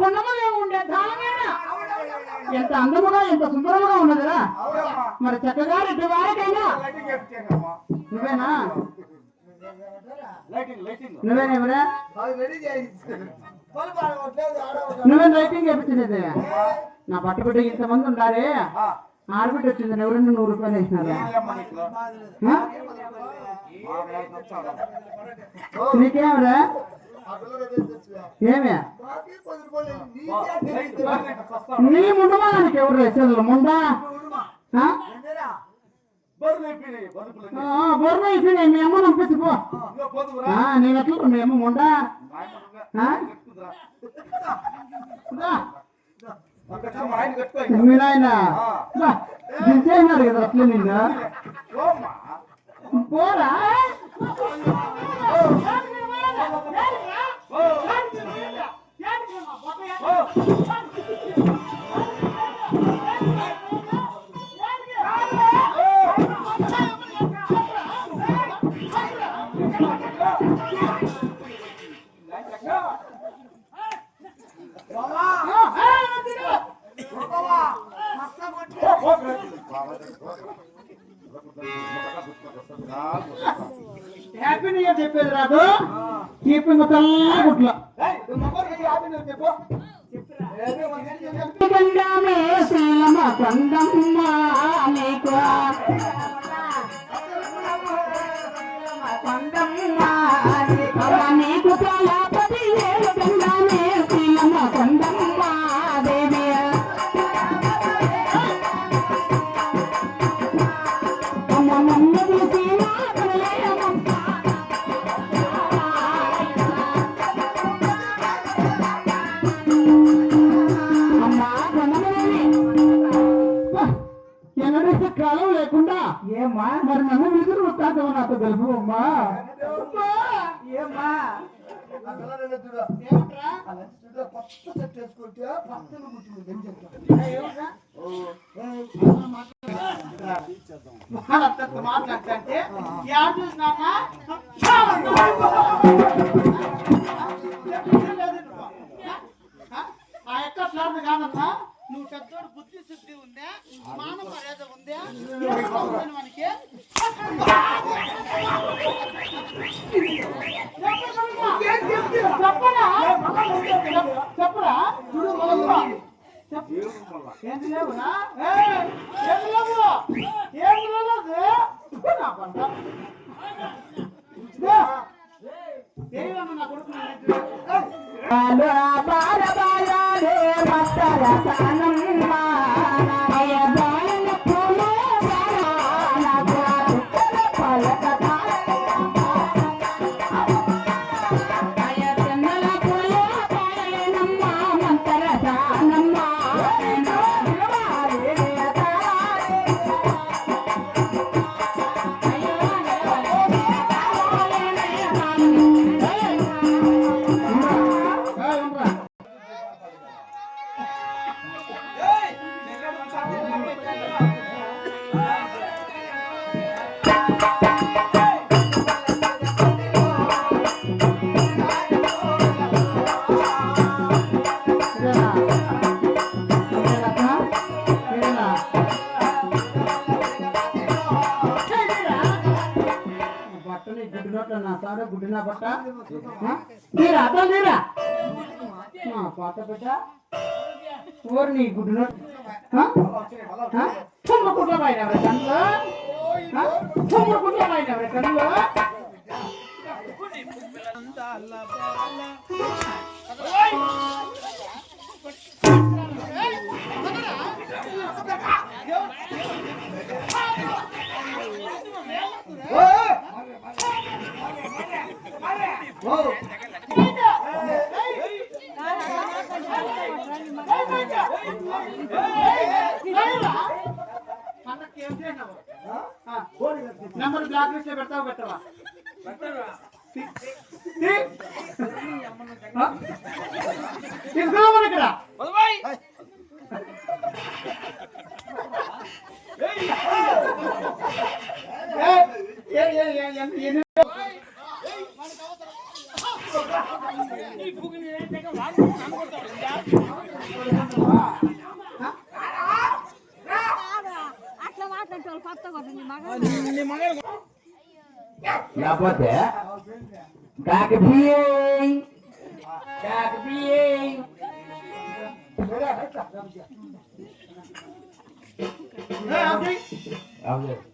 కొండములే ఉండే ఎంత అందముగా ఎంత సుందరముగా ఉన్నదిరా మరి చక్కగా రెడ్డి వారికైనా నువ్వేనా? నువ్వేనేమరా నువ్వేం లైటింగ్ చేపించినది నా పట్టుబడి ఇంతమంది ఉండారే. ఆ, ఆడబిడ్డ వచ్చింది ఎవరైనా నూరు రూపాయలు వేసినారా ఏమమ్మా నీకు? ఆ? మాకు నాకు నచ్చాడు. నీకేమరా ఆ పిల్లలు ఏం తెచ్చువా? ఏమే నాకే పది రూపాయలు నీ బా, చేతికి లైట్ ఇస్తే బాగా లైట్ వస్తాను. నీ ముండమానికి ఎవరు వేసేది ముండా ఆ? బరువులు అయిపోయినాయి, బరువులు ఆ, బొర్ర అయిపోయినాయి మీ అమ్మ పంపించిపో ఇంకా పొదువురా? ఆ, నేను ఎట్లా మీ అమ్మ ముండా మా నాయన. దించేసినాడు కదా అట్లే నిన్ను. పోరా? హ్యాపీ న్యూ ఇయర్ చెప్పేది రాదు. కీపింగ్ గుట్ల. ఏయ్, నువ్వు కాలం లేకుండా ఏమ్మా? మరి నన్ను విసురు వస్తావు నాతో తెలుపు అమ్మా. చూడు, కొత్త సెట్ వేసుకుంటే పక్కన కూర్చుంది ఏం చెప్తా ఆ యొక్క ఫ్లాట్ కాదమ్మా. నువ్వు పెద్దోడు బుద్ధి శుద్ధి ఉందా? మాన మర్యాద ఉందా? మనకి? చెప్పరా చెప్పరా చూడు ఏంటి లేవునా? ఏం లేవు? ఏం లేదు నా పంట ఏమన్నా నా సారా గుడ్డి నా బట్ట తీరా అర్థం తీరా ఆ, పాత బిడ్డ ఓరి నీ గుడ్డి నోట్ తుమ్మ కుట్ల పైన ఎవరి కళ్ళు తుమ్మ కుట్ల పైన ఎవరి కళ్ళు నంబర్ బ్లాక్ లిస్ట్లో పెడతావు పెట్టవా? తీసుకురావాలి ఇక్కడ. ఏయ్, ఏ- ఏ- ఏ- ఎన్ని-